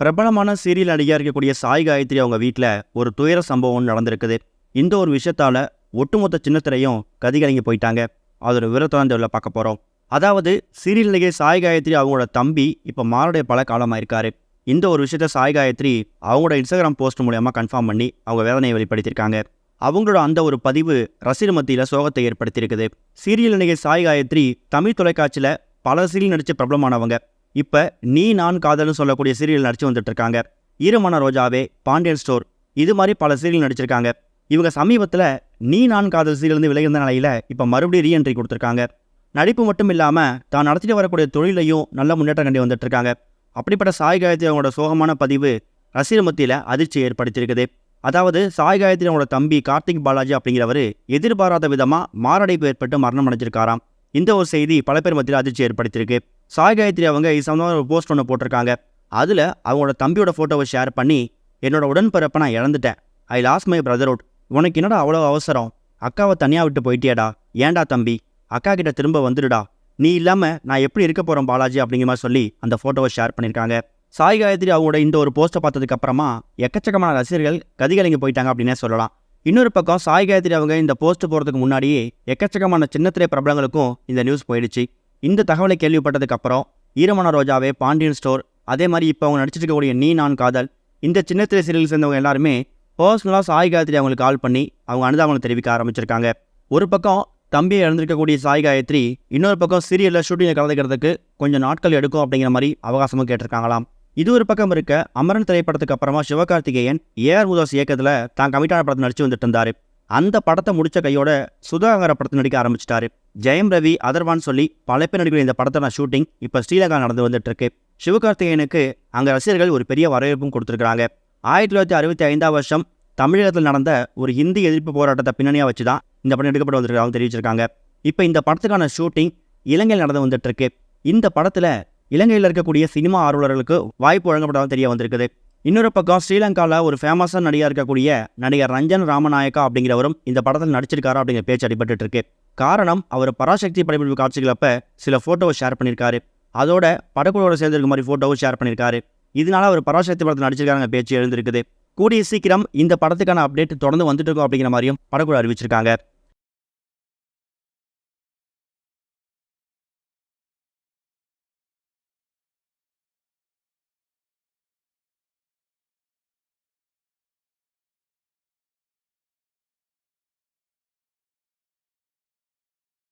பிரபலமான சீரியல் நடிகையாக இருக்கக்கூடிய சாய் காயத்ரி அவங்க வீட்டில் ஒரு துயர சம்பவம் நடந்திருக்குது. இந்த ஒரு விஷயத்தால ஒட்டுமொத்த சின்னத்திரையும் கதிகலங்கி போயிட்டாங்க. அதோட விவரத்தை தான் பார்க்க போகிறோம் அதாவது சீரியல் நடிகை சாய் காயத்ரி அவங்களோட தம்பி இப்போ மாரடைய பல காலமாயிருக்காரு. இந்த ஒரு விஷயத்த சாய் காயத்ரி அவங்களோட இன்ஸ்டாகிராம் போஸ்ட் மூலயமா கன்ஃபார்ம் பண்ணி அவங்க வேதனையை வெளிப்படுத்தியிருக்காங்க. அவங்களோட அந்த ஒரு பதிவு ரசிகர் மத்தியில் சோகத்தை ஏற்படுத்தியிருக்குது. சீரியல் நடிகை சாய் காயத்ரி தமிழ் தொலைக்காட்சியில் பல சீரியல் நடித்து பிரபலமானவங்க. இப்போ நீ நான் காதல்னு சொல்லக்கூடிய சீரியல் நடித்து வந்துட்டு இருக்காங்க ஈரமான ரோஜாவே பாண்டியன் ஸ்டோர். இது மாதிரி பல சீரியல் நடிச்சிருக்காங்க. இவங்க சமீபத்தில் நீ நான் காதல் சீரியல்ந்து விலகிருந்த நிலையில் இப்போ மறுபடியும் ரீஎன்ட்ரி கொடுத்துருக்காங்க. நடிப்பு மட்டும் இல்லாமல் தான் நடத்திட்டு வரக்கூடிய தொழிலையும் நல்ல முன்னேற்றம் கண்டு வந்துட்டு இருக்காங்க அப்படிப்பட்ட சாய் காயத்ரி அவங்களோட சோகமான பதிவு ரசிகர் மத்தியில் அதிர்ச்சி ஏற்படுத்தியிருக்குது. அதாவது சாய் காயத்ரி அவங்களோட தம்பி கார்த்திக் பாலாஜி அப்படிங்கிறவர் எதிர்பாராத விதமாக மாரடைப்பு ஏற்பட்டு மரணம் அடைஞ்சிருக்காராம். இந்த ஒரு செய்தி பல பேர் மத்தியில் அதிர்ச்சி ஏற்படுத்தியிருக்கு. சாய் காயத்ரி அவங்க இது சம்மந்தமாக ஒரு போஸ்ட் ஒன்று போட்டிருக்காங்க. அதில் அவங்களோட தம்பியோட ஃபோட்டோவை ஷேர் பண்ணி என்னோட உடன்பிறப்பை நான் இழந்துட்டேன். ஐ லாஸ் மை பிரதர்வுட் உனக்கு என்னடா அவ்வளோ அவசரம்? அக்காவை தனியாக விட்டு போயிட்டியாடா. ஏன்டா தம்பி? அக்கா கிட்ட திரும்ப வந்துடுடா. நீ இல்லாமல் நான் எப்படி இருக்க போகிறேன் பாலாஜி அப்படிங்கிற மாதிரி சொல்லி அந்த ஃபோட்டோவை ஷேர் பண்ணியிருக்காங்க. சாய் காயத்ரி அவங்களோட இந்த ஒரு போஸ்ட்டை பார்த்ததுக்கப்புறமா எக்கச்சக்கமான ரசிகர்கள் கதிகலைங்க போயிட்டாங்க அப்படின்னே சொல்லலாம். இன்னொரு பக்கம் சாய் காயத்ரி அவங்க இந்த போஸ்ட் போகிறதுக்கு முன்னாடியே எக்கச்சக்கமான சின்னத்திரை பிரபலங்களுக்கும் இந்த நியூஸ் போயிடுச்சு. இந்த தகவலை கேள்விப்பட்டதுக்கு அப்புறம் ஈரமான ரோஜாவே பாண்டியன் ஸ்டோர் அதே மாதிரி இப்போ அவங்க நடிச்சிட்டு இருக்கக்கூடிய நீ நான் காதல் இந்த சின்ன திரை சீரியல் சேர்ந்தவங்க எல்லாருமே பர்சனலாக சாய் காயத்ரி அவங்களுக்கு கால் பண்ணி அவங்க அனுதாபங்களை தெரிவிக்க ஆரம்பிச்சிருக்காங்க. ஒரு பக்கம் தம்பியை இழந்திருக்கக்கூடிய சாய் காயத்ரி இன்னொரு பக்கம் சீரியலில் ஷூட்டிங்கை கலந்துக்கிறதுக்கு கொஞ்சம் நாட்கள் எடுக்கும் அப்படிங்கிற மாதிரி அவகாசமும் கேட்டிருக்காங்களாம். இது ஒரு பக்கம் இருக்க அமரன் திரைப்படத்துக்கு அப்புறமா சிவகார்த்திகேயன் ஏஆர் உதாஸ் இயக்கத்தில் தான் கமிட்டான படத்தை நடிச்சு வந்துட்டு இருந்தார். அந்த படத்தை முடித்த கையோட சுதாகர படத்தை நடிக்க ஆரம்பிச்சிட்டாரு. ஜெயம் ரவி அதர்வான் சொல்லி பல பேர் நடிக்கிற இந்த படத்தை நான் ஷூட்டிங் இப்போ ஸ்ரீலங்கா நடந்து வந்துட்டு இருக்கு சிவகார்த்திகேயனுக்கு அங்கே ரசிகர்கள் ஒரு பெரிய வரவேற்பும் கொடுத்துருக்காங்க ஆயிரத்தி தொள்ளாயிரத்தி அறுபத்தி ஐந்தாம் வருஷம் தமிழகத்தில் நடந்த ஒரு இந்தி எதிர்ப்பு போராட்டத்தை பின்னணியாக வச்சு தான் இந்த படம் எடுக்கப்பட்டு வந்திருக்காங்க தெரிவிச்சிருக்காங்க. இப்போ இந்த படத்துக்கான ஷூட்டிங் இலங்கையில் நடந்து வந்துட்டு இருக்கு இந்த படத்தில் இலங்கையில் இருக்கக்கூடிய சினிமா ஆர்வலர்களுக்கு வாய்ப்பு வழங்கப்பட்டதாக தெரிய வந்திருக்குது. இன்னொரு பக்கம் ஸ்ரீலங்காவில் ஒரு ஃபேமஸான நடிகா இருக்கக்கூடிய நடிகர் ரஞ்சன் ராமநாயக்கா அப்படிங்கிறவரும் இந்த படத்தில் நடிச்சிருக்காரு அப்படிங்கிற பேச்சு அடிபட்டு இருக்கு. காரணம் அவர் பராசக்தி படப்பிடிப்பு காட்சிகளப்ப சில ஃபோட்டோவை ஷேர் பண்ணியிருக்காரு அதோட படக்குழுவோட சேர்ந்திருக்க மாதிரி ஃபோட்டோவும் ஷேர் பண்ணியிருக்காரு இதனால அவர் பராசக்தி படத்தில் நடிச்சிருக்காங்க பேச்சு எழுந்திருக்குது. கூடிய சீக்கிரம் இந்த படத்துக்கான அப்டேட் தொடர்ந்து வந்துட்டு இருக்கும் அப்படிங்கிற மாதிரியும் படக்குழு அறிவிச்சிருக்காங்க.